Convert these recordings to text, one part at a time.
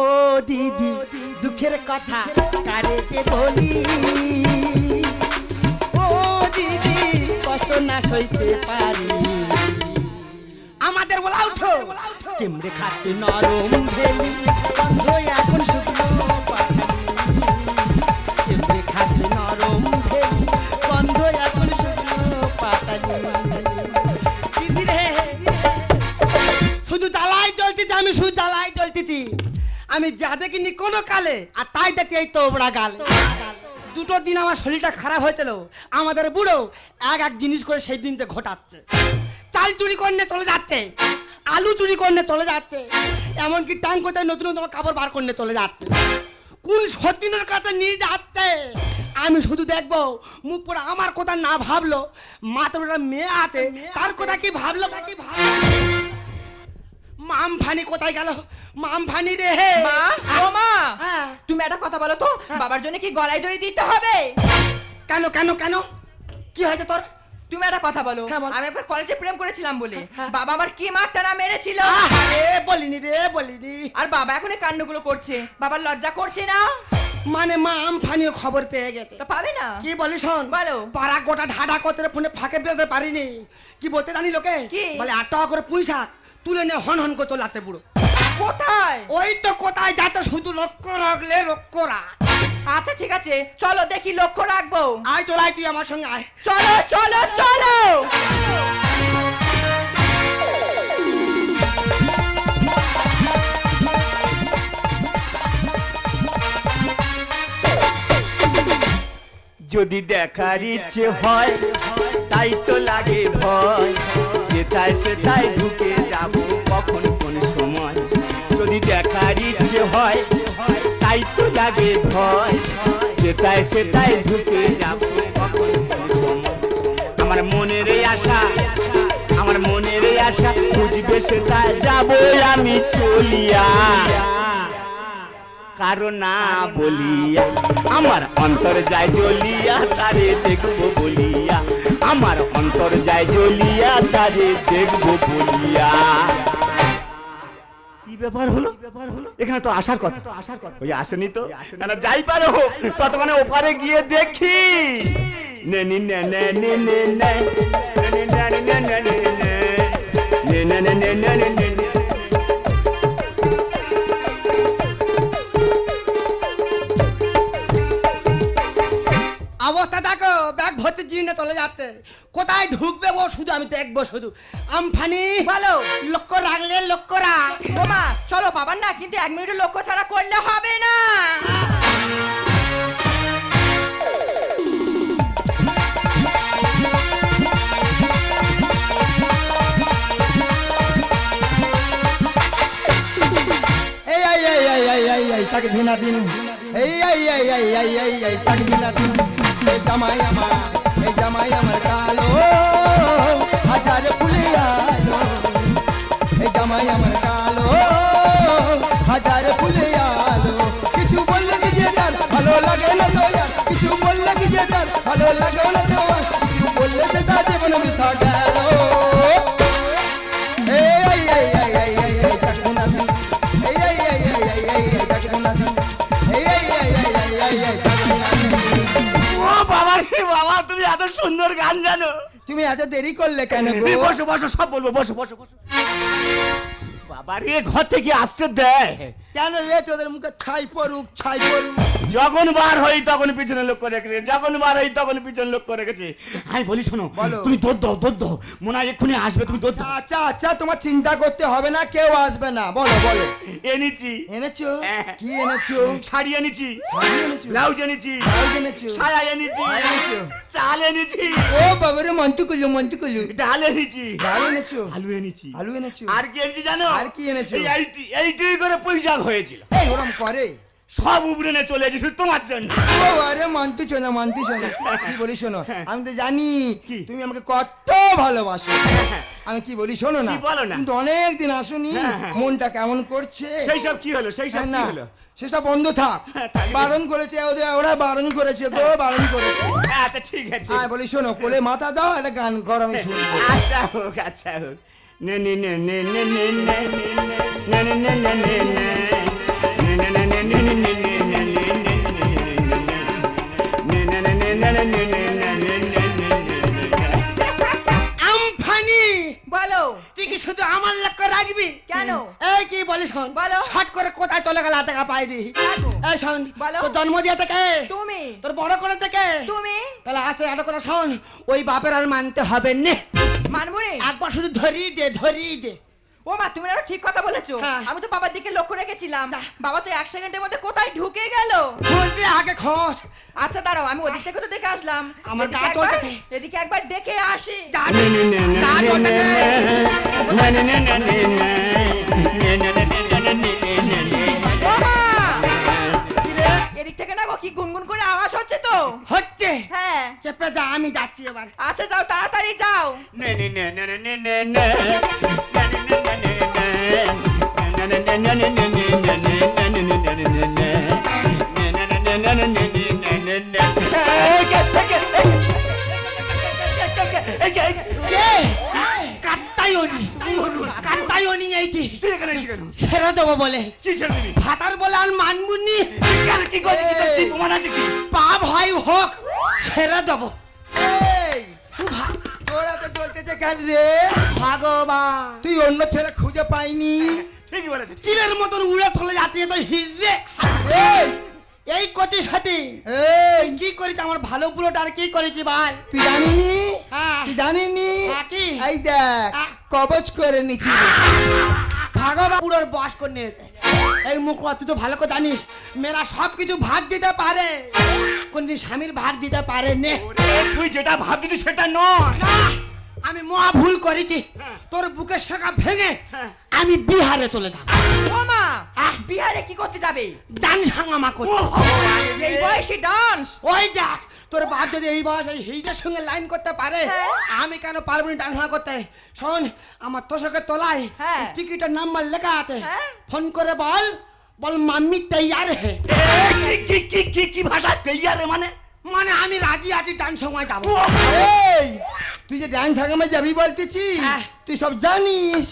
ও দিদি, দুঃখের কথা কারে যে বলি? ও দিদি, কষ্ট না সইতে পারি। আমাদের বলা উঠো। কেমড়ে খাচ্ছে নরম ভেলি বন্ধ এখন শুকনো পাখালি কেমড়ে খাচ্ছে নরম ভেলি বন্ধ এখন শুকনো পাতালি শুধু জ্বালাই চলতেছি আমি শুধু জ্বালাই জ্বলতেছি। আমি যা দেখিনি কোনো কালে, আর তাই দেখতে এই তোবড়া গাল। দুটো দিন আমার শরীরটা খারাপ হয়েছিল। আমাদের বুড়ো এক এক জিনিস করে সেই দিনতে ঘটাচ্ছে। চাল চুরি করনে চলে যাচ্ছে, আলু চুরি করনে চলে যাচ্ছে, এমনকি টাং কোথায় নতুন নতুন কাপড় বার করনে চলে যাচ্ছে। কোন সতীনের কাছে নিয়ে যাচ্ছে? আমি শুধু দেখব, মুখ পরে আমার কথা না ভাবলো মাত্র মেয়ে আছে, তার কথা কি ভাবলো কি ভাবলো? মাম ফানি কোথায় গেল? মাম ফানি রে মা? ও মা? হ্যাঁ। তুমি একটা কথা বলো তো বাবার জন্য কি গলায় দড়ি দিতে হবে? কেন কেন কেন? কি হয়েছে তোর? তুমি একটা কথা বলো হ্যাঁ, বল। আমি একবার কলেজে প্রেম করেছিলাম বলে। হ্যাঁ। বাবা আমার কি মারটা না মেরেছিল? আরে বলিনি রে বলিনি। আর বাবা এখন এই কাণ্ডগুলো করছে। বাবার লজ্জা করছে না? মানে মা আমফানিও খবর পেয়ে গেছে। তো পাবে না। কি বলি শোন বলো। পাড়া গোটা ঢাডা করতে ফোনে ফাঁকে বেরোতে পারিনি। কি বলতে জানি লোকে? কি? বলে আট টাকা করে পুঁই শাক। তুলে নে হন হন করতো তোলাতে বুড়ো। কোথায়? ওই তো কোথায় যাতে শুধু লক্ষ্য রাখলে লক্ষ্য রাখ। আচ্ছা ঠিক আছে চলো দেখি লক্ষ্য রাখব। আয় চলাই তুই আমার সঙ্গে আয়। চলো চলো চলো। যদি দেখার ইচ্ছে হয় তাই তো লাগে ভয়। যেটায় সেটাই ঢুকে যাব কখন কোন সময়। যদি দেখার ইচ্ছে হয়, তাই তো লাগে ভয়। যেটায় সেটাই ঢুকে যাব আমার মনের আশা, আমার মনের আশা, বুঝবে সেটা যাব আমি চলিয়া। কারণ না বলিয়া আমার অন্তর যায় জ্বলিয়া তারে দেখব বলিয়া আমার অন্তর যায় জ্বলিয়া তারে দেখব বলিয়া কি ব্যাপার হলো ব্যাপার হলো এখানে তো আসার কথা তো আসার কথা ওই আসেনি তো না যাই পারো ততক্ষণে ওপারে গিয়ে দেখি নে নি নে নে নে নে নে নে নে নে নে নে নে নে নে নে নে নে জিনিসটা চলে যাচ্ছে কোথায় ঢুকবে ও শুধু আমি দেখব শুধু আমফানি বলো। লক্ষ্য রাখলে লক্ষ্য রাখ ও মা চলো বাবার না কিন্তু এক মিনিটের লক্ষ্য ছাড়া করলে হবে না তাকে ভিনা দিন এই এই এই এই এই এই এই তাকে ভিনা দিন জামাই আমার জামাই আমার কালো, হাজার ফুলে আলো। এই জামাই আমার কালো, হাজার ফুলে আলো। কিছু বললে কি যে তার ভালো লাগে না তো কিছু বললে কি যে তার ভালো লাগে না তো কিছু বললে সে তার জীবন মিথ্যা সুন্দর গান জানো। তুমি এত দেরি করলে কেন গো? বসো বসো সব বলব বসো বসো বসো। বাবা রে ঘর থেকে আসতে দেয় কেন রে তোদের মুখে ছাই পড়ুক ছাই পড়ুক? যখন বার হই তখন পিছনে লোক করে রেখেছে যখন বার হই তখন পিছনে লোক করে রেখেছে আমি বলি শোনো তুমি দাও দৌড় দাও। মনে হয় এক্ষুনি আসবে তুমি দৌড় দাও। আচ্ছা আচ্ছা তোমার চিন্তা করতে হবে না কেউ আসবে না। বলো বলো। এনেছি। এনেছো? হ্যাঁ। কি এনেছো? শাড়ি এনেছি। ব্লাউজ এনেছি। সায়া এনেছি। চাল এনেছি। ও বাবারে মন্টু কুলু মন্টু কুলু ডাল এনেছি। ডাল এনেছো? আলু এনেছি। আলু এনেছো? আর কি এনেছি জানো? আর কি এনেছো? এই এইটি এইটি করে পয়সা হয়েছিল এই ওরম করে সব উবড়ে চলে এসেছে তোমার জন্য ও আরে মানতু শোনো মানতু শোনো কি বলি শোনো আমি তো জানি তুমি আমাকে কত ভালোবাসো আমি কি বলি শোনো না কি বলো না? কিন্তু অনেক দিন আসুনি হ্যাঁ, হ্যাঁ। মনটা কেমন করছে সেই সব কি হলো সেই সব হ্যাঁ, কি না হলো সেটা বন্ধ থাক হ্যাঁ, বারণ করেছে ওদের ওরা বারণ করেছে গো বারণ করেছে আচ্ছা ঠিক আছে আর বলি শোনো কোলে মাথা দাও একটা গান কর আমি শুনব আচ্ছা হোক আচ্ছা হোক নে নে নে নে নে নে নে নে নে নে নে নে নে নে নে ছট করে কোথায় চলে গেল টাকা পাইনি। এই শোন বলো। তোর জন্ম দিয়ে থেকে তুমি তোর বড় করে থেকে তুমি তাহলে আস্তে একটা কথা শোন ওই বাপের আর মানতে হবে না মানবুনি একবার শুধু ধরি দে ধরি দে ও মা তুমি আরও ঠিক কথা বলেছ হ্যাঁ। আমি তো বাবার দিকে লক্ষ্য রেখেছিলাম বাবা তো এক সেকেন্ডের মধ্যে কোথায় ঢুকে গেল বলবি আগে খোঁজ আচ্ছা দাঁড়াও আমি ওদিক থেকে তো দেখে আসলাম আমার এদিকে গা একবার- চলতেছে। এদিকে একবার দেখে আসি! এদিক থেকে না গো কি গুনগুন করে আওয়াজ হচ্ছে তো হচ্ছে হ্যাঁ চেপে যা আমি যাচ্ছি এবার আচ্ছা যাও তাড়াতাড়ি যাও কাত্তায়নি ছেড়ে দেবো বলে। ভাতার বলে আর মানবুনি পাপ হয় হোক ছেড়ে দেবো। এই, তোরা তো চলতেছে কেন রে? ভগবান। তুই অন্য ছেলে খুঁজে পাইনি? চিলের মতন উড়ে চলে যাচ্ছে তো হিজে এই! এই কচির সাথে এই! কি করেছি আমার ভালো পুরোটা আর কি করেছি ভাই? তুই জানিনি? হ্যাঁ। তুই জানিনি? হ্যাঁ, কি? এই দেখ কবচ করে নিছি ভাগবা পুরোর বস করে নিয়েছে। এই মুখ তুই তো ভালো করে জানিস মেয়েরা সব কিছু ভাগ দিতে পারে। কোনদিন স্বামীর ভাগ দিতে পারে নে। তুই যেটা ভাবছিস সেটা নয়। আমি মহা ভুল করেছি। তোর বুকে শেখা ভেঙে আমি বিহারে চলে যাব। মা আহ। বিহারে কি করতে যাবে? ডান্স হাঙ্গামা করতে। এই বয়সী ডান্স। ওই দেখ তোর বাপ যদি এই বয়স এই হিজের সঙ্গে লাইন করতে পারে হ্যাঁ। আমি কেন পারব না ডান্স করতে শোন আমার তোষকে তোলায় হ্যাঁ। টিকিটের নাম্বার লেখা আছে হ্যাঁ। ফোন করে বল বল মাম্মি তৈয়ার হে কি কি কি কি ভাষা তৈয়ারে মানে মানে আমি রাজি আছি ডান্স সময় যাব এই তুই যে ডান্স আগামে যাবি বলতেছি হ্যাঁ। তুই সব জানিস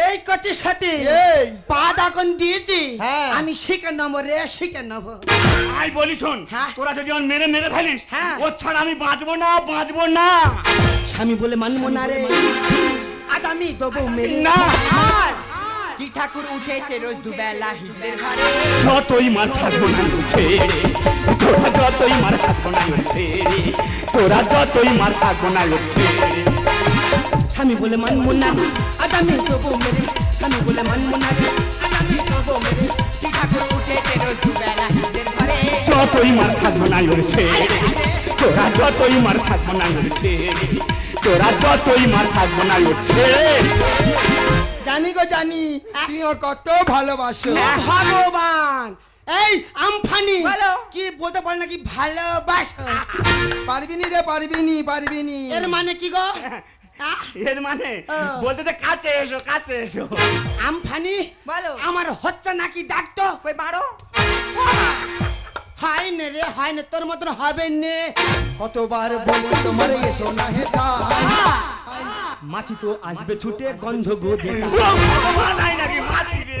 এই কটির সাথে এই। পা দাকন দিয়েছি। হ্যাঁ। আমি শিখে নেব রে শিখে নেব। আই বলি শোন হ্যাঁ। তোরা যদি আমার মেরে মেরে ফেলিস হ্যাঁ। ওর ছাড়া আমি বাঁচবো না বাঁচবো না। স্বামী বলে মানবো না রে। আজ আমি দেবো মেরে। না। আর কি ঠাকুর উঠেছে রোজ দুবেলা হিজড়ের ঘরে? যতই মার থাকব না ছেড়ে তোরা যতই মার থাকব না ছেড়ে তোরা যতই মার থাকব না ছেড়ে স্বামী বলে মানবো না আজ আমি দেবো মেরে স্বামী বলে মানবো না আজ আমি দেবো মেরে যতই মার থাকব না ওর তোরা যতই মার থাকব না ওর তোরা যতই মার থাকব না ওর জানি গো জানি তুমি ওর কত ভালোবাসো। ভগবান। এই আমফানি। কি বলতে পারে নাকি ভালোবাসো? পারবি নি রে পারবি নি পারবি এর মানে কি গো? এর মানে? বলতে যে কাছে এসো কাছে এসো। আমফানি বলো। আমার হচ্ছে নাকি ডাকতো ওই মারো হয় নে রে হয় না তোর মতন হবে নে। কতবার বলি তোমার এসো না হে মাছি তো আসবে ছুটে গন্ধ গোজে ও নাকি মাছি রে?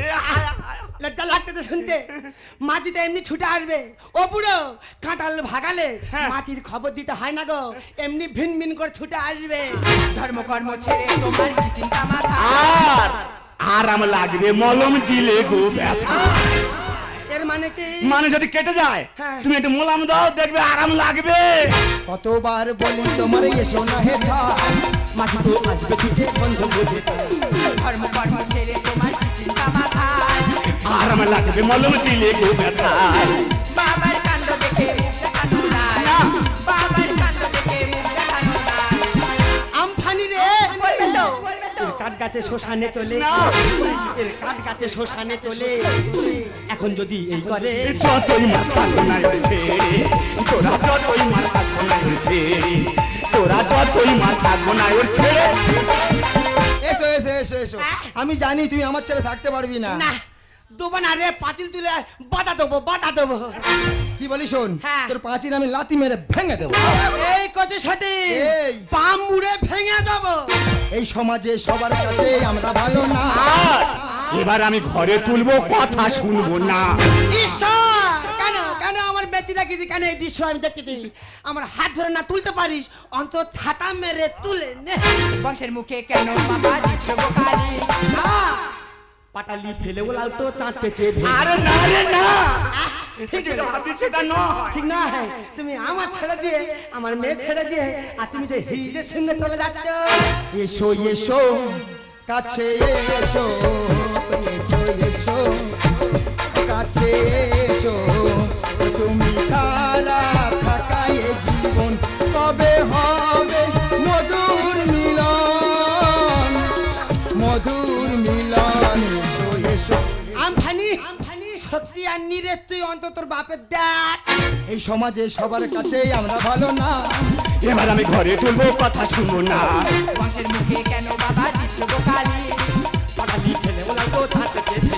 লজ্জা লাগতে তো শুনতে। মাছি তো এমনি ছুটে আসবে। ও বুড়ো কাঁটাল ভাগালে হ্যাঁ। মাছির খবর দিতে হয় না গো। এমনি ভিন ভিন করে ছুটে আসবে। ধর্ম কর্ম ছেড়ে তোমার কি চিন্তা মাথা আর আরাম লাগবে মলম দিলে গো ব্যথা। এর মানে কি? মানে যদি কেটে যায় হ্যাঁ। তুমি একটু মোলাম দাও দেখবে আরাম লাগবে। কতবার বলি তোমার এসো না হে তো আসবে ছুটে গন্ধ গোজে ধর্ম কর্ম ছেড়ে তোমার আরাম লাগবে মলম দিলে বাবার কাণ্ড দেখে কাঠ গাছে শ্মশানে চলে না। কাঠ গাছে শ্মশানে চলে এখন যদি এই করে যতই মার থাকব না ওর ছেড়ে তোরা যতই না ওর ছেড়ে তোরা যতই না ওর ছেড়ে এসো এসো এসো এসো আমি জানি তুমি আমার ছেলে থাকতে পারবি না। না। দেবো না রে পাঁচিল তুলে বাধা দেবো বাধা দেবো। কি বলি শোন হ্যাঁ। তোর পাঁচির আমি লাতি মেরে ভেঙে দেবো। এই সাথে এই। পাম মুড়ে ভেঙে দেবো। এই সমাজে সবার কাছে আমরা ভালো না। আর এবার আমি ঘরে তুলবো কথা শুনব না। ঈশ্বর! কেন কেন আমার বেঁচে রাখিছি কেন এই দৃশ্য আমি দেখতেছি আমার হাত ধরে না তুলতে পারিস অন্তত ছাতা মেরে তুলে নে। বংশের মুখে কেন বাবা দিচ্ছ বোকারি আহ! পাটালি ফেলে বলাল তো চাঁদ পেছে আরে না রে না। ঠিক সেটা নয়। না হ্যাঁ। তুমি আমার ছেড়ে দিয়ে আমার মেয়ে ছেড়ে দিয়ে আর তুমি যে হিজের সঙ্গে চলে যাচ্ছ। এসো এসো কাছে এসো এসো এসো কাছে এসো তুমি নিরে তুই অন্তত তোর বাপের দেখ। এই সমাজে সবার কাছেই আমরা ভালো না। এবার আমি ঘরে তুলবো কথা শুনব না। বাঁশের মুখে কেন বাবা দিচ্ছ বোকালি পাটালি ফেলে বলাল তো পেছে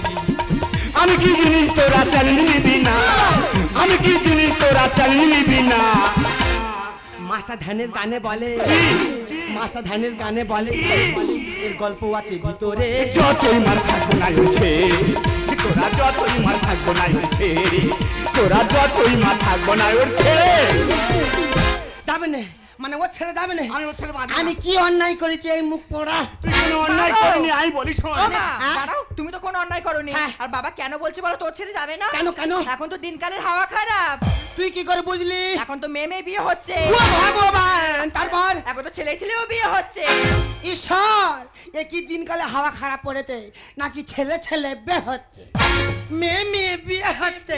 আমি কি জিনিস তোরা চালিয়ে নিবি না? আমি কি জিনিস তোরা চালিয়ে নিবি না? মাস্টার ধ্যানেশ গানে বলে। মাস্টার ধ্যানেশ গানে বলে। এর গল্প আছে ভিতরে। যতই মার থাকব না হচ্ছে তোরা যতই মা থাকব না হচ্ছে তোরা যতই মা থাকব না ওর ছেড়ে। যাবে না। মানে ও ছেড়ে যাবে না। আমি ওর ছেড়ে আমি কি অন্যায় করেছি এই মুখ পোড়া? তুই কোনো অন্যায় করিনি আমি বলি শোন ও তুমি তো কোনো অন্যায় করনি। হ্যাঁ। আর বাবা কেন বলছে বলো তোর ছেড়ে যাবে না? কেন কেন? এখন তো দিনকালের হাওয়া খারাপ। তুই কি করে বুঝলি? এখন তো মেয়ে মেয়ে বিয়ে হচ্ছে। ও ভগবান তারপর? এখন তো ছেলে ছেলেও বিয়ে হচ্ছে। ঈশ্বর এ কি দিনকালে হাওয়া খারাপ পড়েছে নাকি ছেলে ছেলে বে হচ্ছে? মেয়ে মেয়ে বিয়ে হচ্ছে।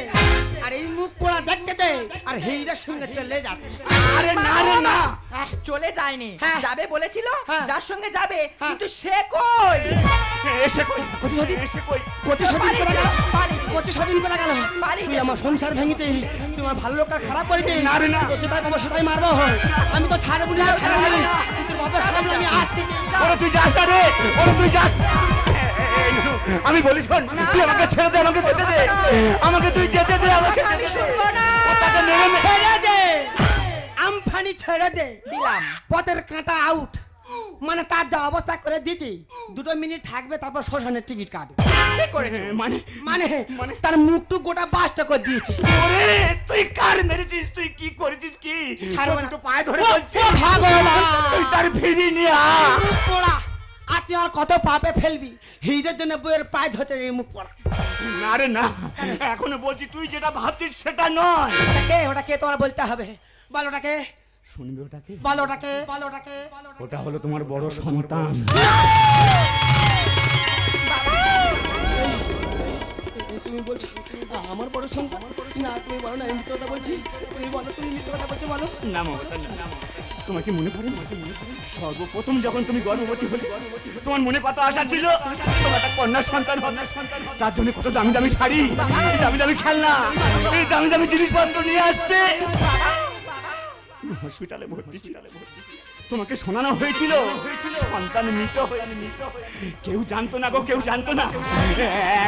আর এই মুখ পোড়া দেখতেছে আর হেইরা সঙ্গে চলে যাচ্ছে। আরে না রে না। আহ, চলে যায়নি। হ্যাঁ। যাবে বলেছিল হ্যাঁ। যার সঙ্গে যাবে হ্যাঁ। কিন্তু সে কই? এসে কই? এসে করে গেল। করে গেল। তুই আমার সংসার ভেঙেতে ভালো লোকটা খারাপ করেছে না না। তোকে তাই মারবো হয়। আমি তো না আমি আজ থেকে ওরে তুই যাস না রে। ওরে তুই যাস। আমি বলি শোন তুই আমাকে ছেড়ে দে আমাকে যেতে দে। আমাকে তুই যেতে দে আমাকে যেতে দে। আমফানি ছেড়ে দে। দিলাম। পথের কাঁটা আউট মানে তার যা অবস্থা করে দিচ্ছি দুটো মিনিট থাকবে তারপর শ্মশানের টিকিট কাটবে। ঠিক করেছ মানে মানে তার মুখটু গোটা বাসটা করে দিয়েছি। ওরে তুই কার মেরেছিস? তুই কি করেছিস কি? না। দুটো পায়ে ধরে ও, বলছি। ও ভগবান! তুই তার ফিরিয়ে নিয়ে আ। পোড়া আর তুই আর কত পাপে ফেলবি? হিজের জন্য বইয়ের পায়ে ধরছে এই মুখ পোড়া। না রে না। এখনও বলছি তুই যেটা ভাবছিস সেটা নয়। ওটা কে ওটা কে তোমার বলতে হবে। বল ওটাকে। শুনবি ওটাকে? বল ওটাকে। বল ওটাকে। ওটা হলো তোমার বড় সন্তান। তুমি বলছো আমার বড় সন্তান? না তুমি বলো না বলছি। তুমি বলো তুমি মিথ্যে কথা বলছো বলো। না মমতা না তোমার কি মনে পড়ে? সর্বপ্রথম যখন তুমি গর্ভবতী হলে তোমার মনে কত আশা ছিল? তোমার একটা কন্যা সন্তান কন্যা সন্তান তার জন্য কত দামি দামি শাড়ি দামি দামি খেলনা এই দামি দামি জিনিসপত্র নিয়ে আসতে। হসপিটালে ভর্তি ছিলাম তোমাকে শোনানো হয়েছিল? সন্তান মৃত হয়ে। কেউ জানতো না গো কেউ জানতো না।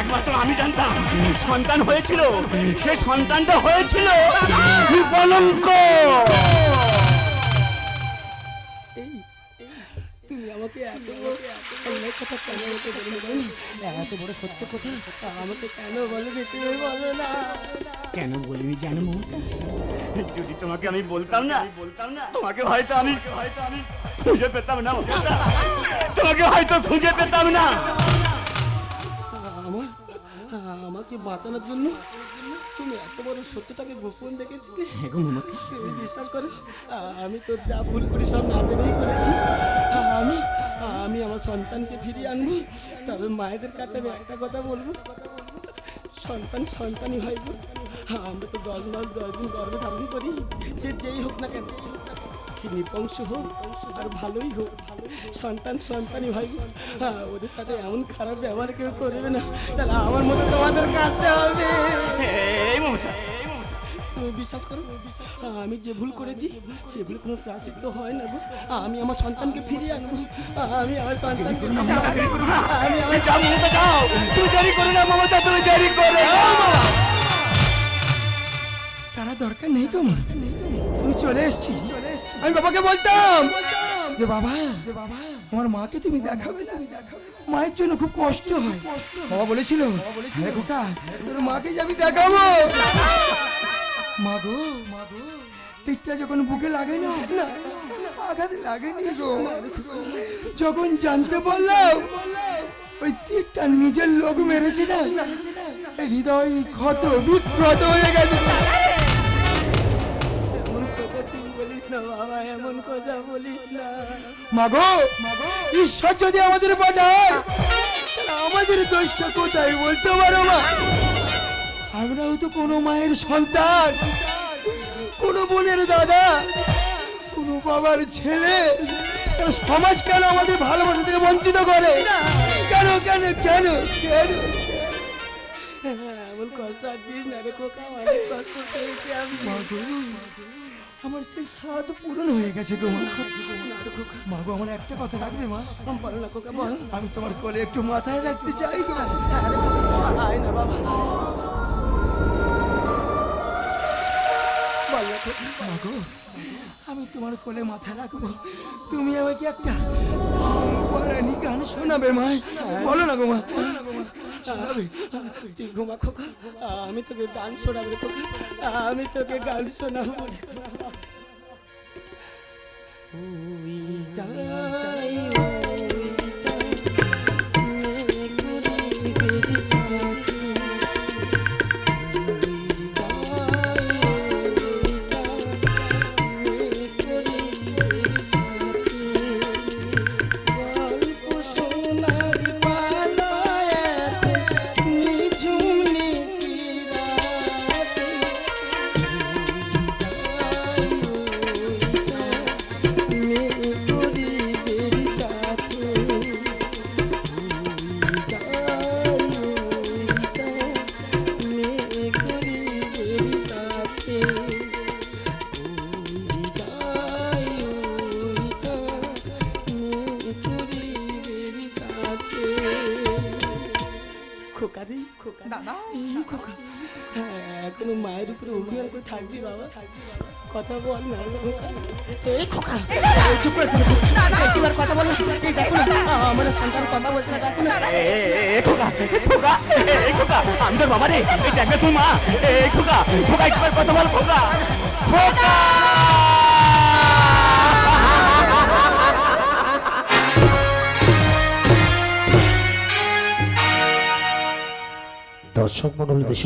একমাত্র আমি জানতাম সন্তান হয়েছিল। সে সন্তানটা হয়েছিল কলঙ্ক তুমি আমাকে এত আমাকে? এত বড় সত্য কেন বলো তুমি বলো না কেন বলিনি জানো মমতা যদি তোমাকে আমি বলতাম না বলতাম না তোমাকে হয়তো আমি হয়তো আমি খুঁজে পেতাম না। তোমাকে হয়তো খুঁজে পেতাম না আমার আমাকে বাঁচানোর জন্য তুমি এত বড় সত্যটাকে গোপন দেখেছিলে মমতা তুমি বিশ্বাস করো আমি তো যা ভুল করি সব না জেনেই করেছি আমি আমি আমার সন্তানকে ফিরিয়ে আনব তবে মায়েদের কাছে আমি একটা কথা বলব। সন্তান সন্তানই হয় গো। আমরা তো দশ মাস দশ দিন গর্ভে ধারণ করি। সে যেই হোক না কেন সে নিপংস হোক আর ভালোই হোক। সন্তান সন্তানই হয় হ্যাঁ, ওদের সাথে এমন খারাপ ব্যবহার কেউ করবে না। তাহলে আমার মতো তোমাদের কাছে হবে। এই মমতা বিশ্বাস করো? আমি যে ভুল করেছি সে ভুল কোনো প্রাচিত্য হয় না গো। আমি আমার সন্তানকে ফিরিয়ে আনব। আমি আমার সন্তানকে আমি আমার দেরি করো না মমতা তুই দেরি করো তারা দরকার নেই তোমার আমি চলে এসেছি। আমি বাবাকে বলতাম যে বাবা যে বাবা আমার মাকে তুমি দেখাবে না। মায়ের জন্য খুব কষ্ট হয়। বাবা বলেছিল হ্যাঁ খোকা তোর মাকে যে আমি দেখাবো। মা গো মা তিকটা যখন বুকে লাগে না আঘাত লাগেনি গো। যখন জানতে পারলাম ওই তীরটা নিজের লোক মেরেছে না হৃদয় ক্ষত বিক্ষত হয়ে গেছে। এমন বলিস না বাবা এমন কথা বলিস না। মাগো ঈশ্বর যদি আমাদের পাঠায় আমাদের দোষটা কোথায় বলতে পারো মা? আমরাও তো কোনো মায়ের সন্তান কোনো বোনের দাদা কোনো বাবার ছেলে। সমাজ কেন আমাদের ভালোবাসা থেকে বঞ্চিত করে? কেন কেন কেন কেন? এমন কষ্ট আর দিস না রে খোকা অনেক কষ্ট পেয়েছি আমি। আমার সেই স্বাদ পূরণ হয়ে গেছে গো মা। মাগো আমার একটা কথা রাখবে মা? বল না খোকা বল আমি তোমার কোলে একটু মাথায় রাখতে চাই গো। আয় না বাবা। মাগো আমি তোমার কোলে মাথা রাখব। তুমি আমাকে একটা পরানি গান শোনাবে মা। বলো না গো মা। শোনাবে। তুই ঘুমা খোকা। আমি তোকে গান শোনাবো খোকা। আমি তোকে গান শোনাবো। খোকারি খোকা দাদা এই খোকা। হ্যাঁ, এখনও মায়ের উপরে অভিমান করে থাকবি বাবা। কথা বল না এই খোকা এই চুপ করে করে। কথা বল। এই দেখো না আমার সন্তান কথা বলছে না দেখো না। এ, এ, এ, খোকা খোকা এ, এ, খোকা আমি তোর বাবা রে এই দেখবে তুই মা। এ, এ, খোকা খোকা একবার কথা বল খোকা। খোকা! দর্শক মন্ডলী দেশে